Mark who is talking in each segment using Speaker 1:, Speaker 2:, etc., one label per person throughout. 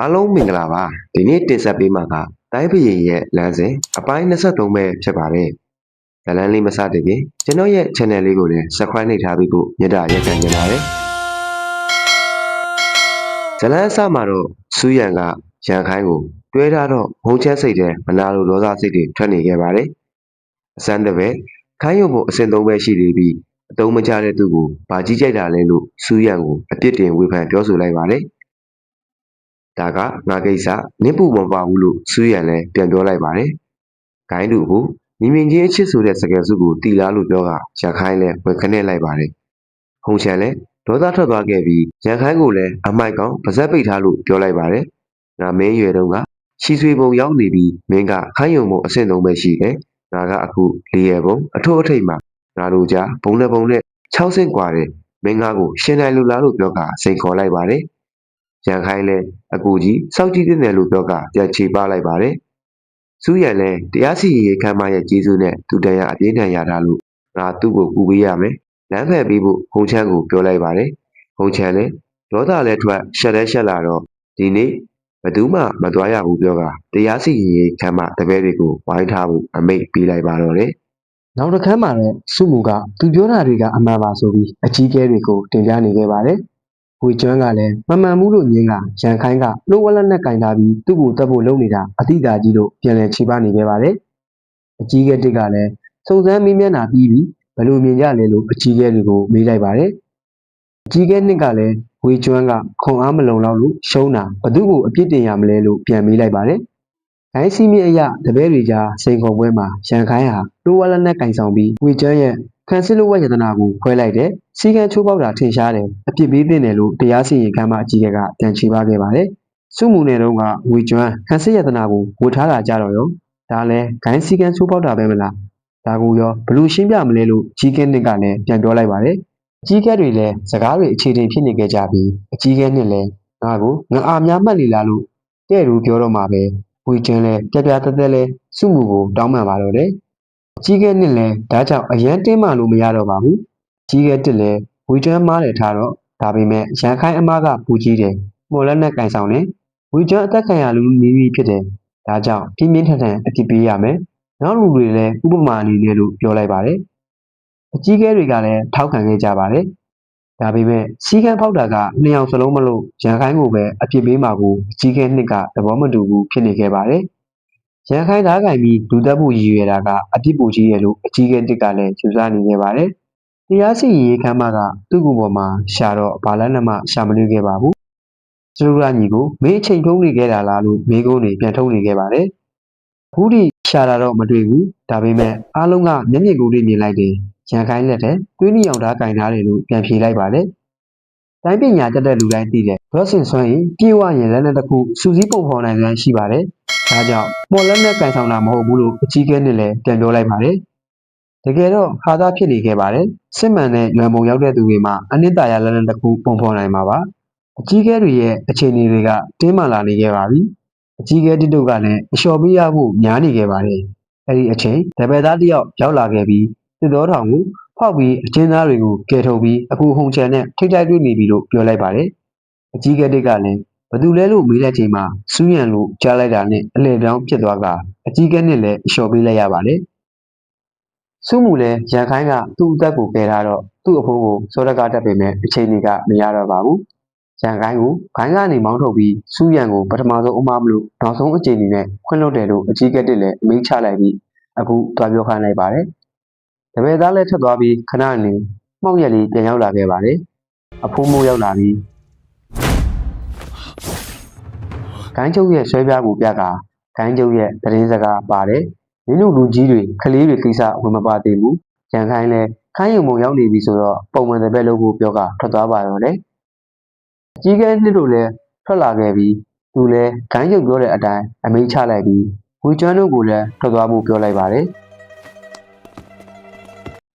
Speaker 1: အားလုံးမင်္ဂလာပါဒီနေ့တင်ဆက်ပေးမှာကတိုင်းပရင်ရဲ့လမ်းစဉ်အပိုင်း23ပဲဖြစ်ပါတယ်ဇလန်းလေးမစတဲ့ပြင်ကျွန်တော်ရဲ့ channel လေးကိုလည်း subscribe နှိပ်ထားပြီးဖို့မြတ်တာရက်ခံနေပါတယ်ဇလန်းအစမှာတော့စူးရန်ကရန်ခိုင်းကိုတွဲထားတော့ဘုံချမ်းစိတ်တဲ့မနာလိုဒေါသစိတ်တွေထွက်နေခဲ့ပါတယ်အစမ်းတစ်ပဲခိုင်းရုံဖို့အစင်သုံးပဲရှိသေးပြီးအတုံးမချတဲ့သူကိုဗာကြီးကြိုက်တာလဲလို့စူးရန်ကိုအပြစ်တင်ဝေဖန်ပြောဆိုလိုက်ပါတယ် ဒါကငါကိစ္စနင့်ပူမပါဘူးလို့စူးရန်လည်းပြန်ပြောလိုက်ပါတယ်။ဂိုင်းတူကိုမြင်မြင်ချင်းအချစ်ဆိုတဲ့စကားစုကိုတီလားလို့ပြောကရခိုင်းလည်းဝယ်ခနဲ့လိုက်ပါတယ်။ဟုံချန်လည်းဒေါသထွက်သွားခဲ့ပြီးရခိုင်းကိုလည်းအမိုက်ကောင်ပါဇက်ပိတ်ထားလို့ပြောလိုက်ပါတယ်။ငါမင်းရွယ်တုန်းကချီဆွေပုံရောက်နေပြီးမင်းကခိုင်းယုံပုံအဆင့်သုံးပဲရှိတယ်။ငါကအခုလေးရပုံအထုပ်အထိတ်မှာငါတို့ကြားဘုံနဲ့ဘုံနဲ့6ဆင့်กว่าတယ်မင်းငါကိုရှင်နိုင်လူလားလို့ပြောကစိန်ခေါ်လိုက်ပါတယ်။ ရန်ခိုင်းလည်းအကူကြီးစောက်ကြည့်တဲ့နယ်လို့ပြောကပြန်ချေပလိုက်ပါတယ်။စူးရန်လည်းတရားစီရင်ရေးခမ်းမရဲ့ကျေးဇူးနဲ့သူတရားအပြင်းထန်ရတာလို့ငါသူ့ကိုကူပေးရမယ်။လမ်းဖယ်ပေးဖို့ဟုံချမ်းကိုပြောလိုက်ပါတယ်။ဟုံချမ်းလည်းဒေါသလည်းထွက်ရှက်လည်းရှက်လာတော့ဒီနေ့ဘယ်သူမှမသွားရဘူးပြောကတရားစီရင်ရေးခမ်းမတပည့်တွေကိုဝိုင်းထားဖို့အမိန့်ပေးလိုက်ပါတော့တယ်
Speaker 2: နောက်တစ်ခါမှတော့စုမူကသူပြောတာတွေကအမှန်ပါဆိုပြီးအကြီးအကဲတွေကိုတင်ပြနေခဲ့ပါတယ်။ ဝေကျွမ်းကလည်းမမှန်ဘူးလို့ညင်းကရန်ခိုင်းကနှုတ်ဝလက်နဲ့ကင်ထားပြီးသူ့ကိုတက်ဖို့လုပ်နေတာအတိအသာကြီးလို့ပြန်လည်ခြေပနေခဲ့ပါတယ်။အကြီးအကဲတစ်ကလည်းစုံစမ်းမိမျက်နှာပြီးပြီးဘယ်လိုမြင်ကြလဲလို့အကြီးအကဲတွေကိုမေးလိုက်ပါတယ်။အကြီးအကဲနှစ်ကလည်းဝေကျွမ်းကခွန်အားမလုံလောက်လို့ရှုံးတာဘသူ့ကိုအပြစ်တင်ရမလဲလို့ပြန်မေးလိုက်ပါတယ်။ဂိုင်းစီမီအရာတပည့်တွေကြားစိန်ခေါ်ပွဲမှာရန်ခိုင်းဟာတိုးဝါလက်နဲ့ကင်ဆောင်ပြီးဝေကျွမ်းရဲ့ ခံစစ်လိုဝယတနာကိုခွဲလိုက်တယ်။စီကံချိုးပေါက်တာထင်ရှားတယ်။အပြစ်ပေးတင်တယ်လို့တရားစီရင်ခမ်းမအကြီးအကဲကပြန်ချေပခဲ့ပါတယ်။စုမှုနယ်တုန်းကဝေကျွမ်းခံစစ်ယတနာကိုဝတ်ထားတာကြတော့ရောဒါလည်းဂိုင်းစီကံချိုးပေါက်တာပဲမလား။ဒါကိုရောဘယ်လို့ရှင်းပြမလဲလို့ကြီးကဲနှစ်ကလည်းပြန်ပြောလိုက်ပါတယ်။အကြီးအကဲတွေလည်းစကားတွေအခြေတင်ဖြစ်နေကြကြပြီးအကြီးအကဲနှစ်လည်းငါ့ကိုငါအာများမှတ်လေလားလို့တဲ့လူပြောတော့မှာပဲဝေကျွန်းလဲပြပြတက်တက်လဲစုမှုကိုတောင်းပန်ပါတော့တယ်။အ ကြီးကဲနှစ်လဲဒါကြောင့်အရန်တင်းမှလို့မရတော့ပါဘူး။အကြီးကဲတစ်လဲဝေကျွန်းမားတယ်ထားတော့ဒါပေမဲ့ရန်ခိုင်းအမားကပူကြီးတယ်။မော်လက်နဲ့ကင်ဆောင်တယ်။ဝေကျွန်းအသက်ခံရလူနီးနီးဖြစ်တယ်။ဒါကြောင့်ပြင်းပြင်းထန်ထန်အတိပေးရမယ်။နောက်လူတွေလည်းဥပမာအနေနဲ့လို့ပြောလိုက်ပါတယ်။အကြီးကဲတွေကလည်းထောက်ခံခဲ့ကြပါတယ်။ဒါပေမဲ့စီကံဖောက်တာကနှစ်ယောက်စလုံးမလို့ရန်ခိုင်းကိုပဲအပြစ်ပေးမှာကိုအကြီးကဲနှစ်ကသဘောမတူဘူးဖြစ်နေခဲ့ပါတယ်။ ရန်ခိုင်းသားကင်ပြီးလူတက်ဖို့ရည်ရွယ်တာကအပြစ်ပူကြီးရဲ့လို့အကြီးကဲတစ်ကလည်းယူဆနေခဲ့ပါတယ်။တရားစီရင်ရေးခမ်းမကသူ့ကိုယ်ပေါ်မှာရှာတော့ဘာလန်းနဲ့မှရှာမလွေးခဲ့ပါဘူး။စလူရညီကိုမင်းအချိန်ထုံးနေခဲ့တာလားလို့မိကုန်းတွေပြန်ထုံးနေခဲ့ပါတယ်။အခုထိရှာတာတော့မတွေ့ဘူး။ဒါပေမဲ့အားလုံးကမျက်မြင်ကိုယ်တွေ့မြင်လိုက်တယ်။ရန်ခိုင်းလက်ထဲသွေးနီအောင်သားကင်ထားတယ်လို့ပြန်ဖြေလိုက်ပါတယ်။တိုင်းပညာတက်တဲ့လူတိုင်းသိတယ်။ Rosin ဆွမ်းရင်ပြေဝရင်လက်နဲ့တစ်ခုစူးစီးပုံဖော်နိုင်စွမ်းရှိပါတယ်။ ဒါကြောင့်မော်လက်နဲ့ကန်ဆောင်တာမဟုတ်ဘူးလို့အကြီးကဲနဲ့လည်းပြန်ပြောလိုက်ပါတယ်။တကယ်တော့ဟာသားဖြစ်နေခဲ့ပါတယ်။စစ်မှန်တဲ့ရွံပုံရောက်တဲ့သူတွေမှာအနှစ်သာရလက်နဲ့တစ်ခုပုံဖော်နိုင်မှာပါ။အကြီးကဲတွေရဲ့အခြေအနေတွေကတင်းမာလာနေခဲ့ပါပြီ။အကြီးကဲတိတုတ်ကလည်းအလျှော်ပေးရဖို့များနေခဲ့ပါတယ်။အဲဒီအချိန်တပည့်သားတစ်ယောက်ရောက်လာခဲ့ပြီးစစ်တော်ထောင်ကိုဖောက်ပြီးအချင်းသားတွေကိုကယ်ထုတ်ပြီးအခုဟုံချန်နဲ့ထိတ်တိုက်တွေ့နေပြီလို့ပြောလိုက်ပါတယ်။အကြီးကဲတိတ်ကလည်း ဘသူလဲလို့မေးတဲ့ချိန်မှာစူးရန်လို့ကြားလိုက်တာနဲ့အလဲပြောင်းဖြစ်သွားကအကြီးကဲနဲ့လည်းအလျှော်ပေးလိုက်ရပါတယ်။စုမှုလည်းရန်ခိုင်းကသူ့အသက်ကိုကယ်ထားတော့သူ့အဖိုးကိုစောရကတက်ပေမဲ့အချိန်ကြီးကမရတော့ပါဘူး။ရန်ခိုင်းကိုခိုင်းကနေမောင်းထုတ်ပြီးစူးရန်ကိုပထမဆုံးအမမလို့နောက်ဆုံးအချိန်ကြီးနဲ့ခွင့်လွှတ်တယ်လို့အကြီးကဲတစ်လည်းအမိန့်ချလိုက်ပြီးအခုတွားပြောခိုင်းလိုက်ပါတယ်။တပည့်သားလည်းထွက်သွားပြီးခဏနေမှောက်ရက်လေးပြန်ရောက်လာခဲ့ပါတယ်။အဖိုးမိုးရောက်လာပြီး ဂိုင်းချုပ်ရဲ့ဆွဲပြားကိုပြကဂိုင်းချုပ်ရဲ့သတင်းစကားပါတယ်။မင်းတို့လူကြီးတွေကလေးတွေကိစ္စဝင်မပါသေးဘူး။ရန်ခိုင်းလဲခိုင်းရုံပုံရောက်နေပြီဆိုတော့ပုံမှန်တဲ့ဘက်လို့ကိုပြောကထွက်သွားပါတော့တယ်။အကြီးကဲနှစ်တို့လည်းထွက်လာခဲ့ပြီးသူလည်းဂိုင်းချုပ်ပြောတဲ့အတိုင်းအမိန့်ချလိုက်ပြီးဝေကျွမ်းတို့ကိုလည်းထွက်သွားဖို့ပြောလိုက်ပါတယ်။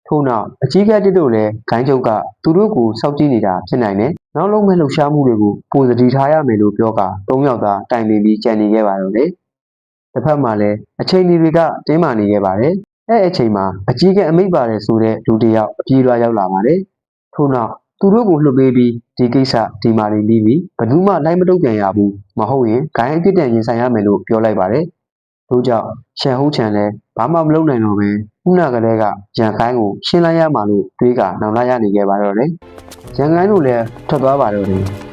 Speaker 2: ထို့နောက်အကြီးကဲတစ်တို့လည်းဂိုင်းချုပ်ကသူတို့ကိုစောင့်ကြည့်နေတာဖြစ်နိုင်တယ်။ နောက်လုံးမဲ့လှုပ်ရှားမှုတွေကိုပိုစတီထားရမယ်လို့ပြောကသုံးယောက်သားတိုင်ပင်ပြီးကြံနေခဲ့ပါတော့တယ်။တစ်ဖက်မှာလည်းအချိန်ကြီးတွေကတင်းမာနေခဲ့ပါတယ်။အဲအချိန်မှာအကြီးကဲအမိတ်ပါတယ်ဆိုတဲ့လူတစ်ယောက်အပြေးလွှားရောက်လာပါတယ်။ထို့နောက်သူတို့ကိုလွှတ်ပေးပြီးဒီကိစ္စဒီမာရီပြီးပြီးဘယ်သူမှလိုက်မတုတ်ပြန်ရဘူးမဟုတ်ရင်ဂိုင်းအပြစ်ဒဏ်ရင်ဆိုင်ရမယ်လို့ပြောလိုက်ပါတယ် တို့ကြောင့်ရှန်ဟုတ်ချန်လည်းဘာမှမလုပ်နိုင်တော့ပဲခုနကတည်းကရန်ခိုင်းကိုရှင်းလိုက်ရမှာလို့တွေးကနောင်လာရနေခဲ့ပါတော့တယ်ရန်ခိုင်းတို့လည်းထွက်သွားပါတော့တယ်